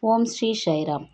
ஓம் ஸ்ரீ சைராம்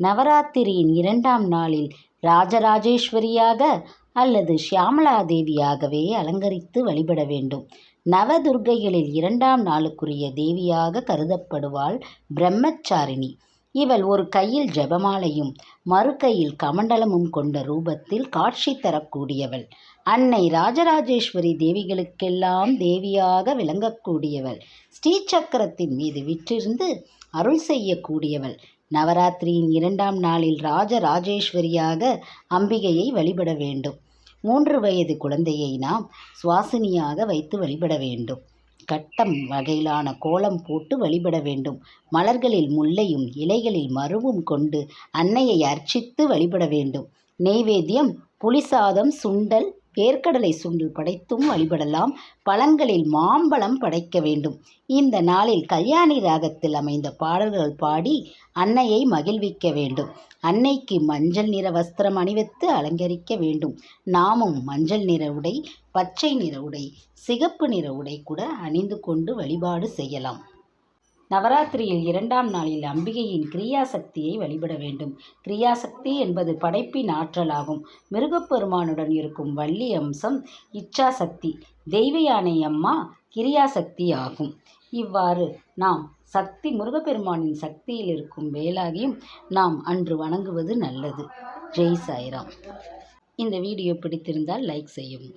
நவராத்திரியின் இரண்டாம் நாளில் ராஜராஜேஸ்வரியாக அல்லது ஷியாமலா தேவியாகவே அலங்கரித்து வழிபட வேண்டும். நவதுர்க்கைகளில் இரண்டாம் நாளுக்குரிய தேவியாக கருதப்படுவாள் பிரம்மச்சாரிணி. இவள் ஒரு கையில் ஜெபமாலையும் மறு கையில் கமண்டலமும் கொண்ட ரூபத்தில் காட்சி தரக்கூடியவள். அன்னை ராஜராஜேஸ்வரி தேவிகளுக்கெல்லாம் தேவியாக விளங்கக்கூடியவள். ஸ்ரீசக்கரத்தின் மீது விற்றிருந்து அருள் செய்யக்கூடியவள். நவராத்திரியின் இரண்டாம் நாளில் ராஜராஜேஸ்வரியாக அம்பிகையை வழிபட வேண்டும். மூன்று வயது குழந்தையை நாம் சுவாசினியாக வைத்து வழிபட வேண்டும். கட்டம் வகையிலான கோலம் போட்டு வழிபட வேண்டும். மலர்களில் முல்லையும் இலைகளில் மருவும் கொண்டு அன்னையை அர்ச்சித்து வழிபட வேண்டும். நெய்வேத்தியம் புளிசாதம் சுண்டல் வேர்க்கடலை சுண்டல் படைத்தும் வழிபடலாம். பழங்களில் மாம்பழம் படைக்க வேண்டும். இந்த நாளில் கல்யாணி ராகத்தில் அமைந்த பாடல்கள் பாடி அன்னையை மகிழ்விக்க வேண்டும். அன்னைக்கு மஞ்சள் நிற வஸ்திரம் அணிவித்து அலங்கரிக்க வேண்டும். நாமும் மஞ்சள் நிற உடை பச்சை நிற உடை சிகப்பு நிற உடை கூட அணிந்து கொண்டு வழிபாடு செய்யலாம். நவராத்திரியில் இரண்டாம் நாளில் அம்பிகையின் கிரியாசக்தியை வழிபட வேண்டும். கிரியாசக்தி என்பது படைப்பின் ஆற்றலாகும். மிருகப்பெருமானுடன் இருக்கும் வள்ளி அம்சம் இச்சாசக்தி. தெய்வ யானை அம்மா கிரியாசக்தி ஆகும். இவ்வாறு நாம் சக்தி முருகப்பெருமானின் சக்தியில் இருக்கும் வேலாகியும் நாம் அன்று வணங்குவது நல்லது. ஜெய் சாய்ராம். இந்த வீடியோ பிடித்திருந்தால் லைக் செய்யவும்.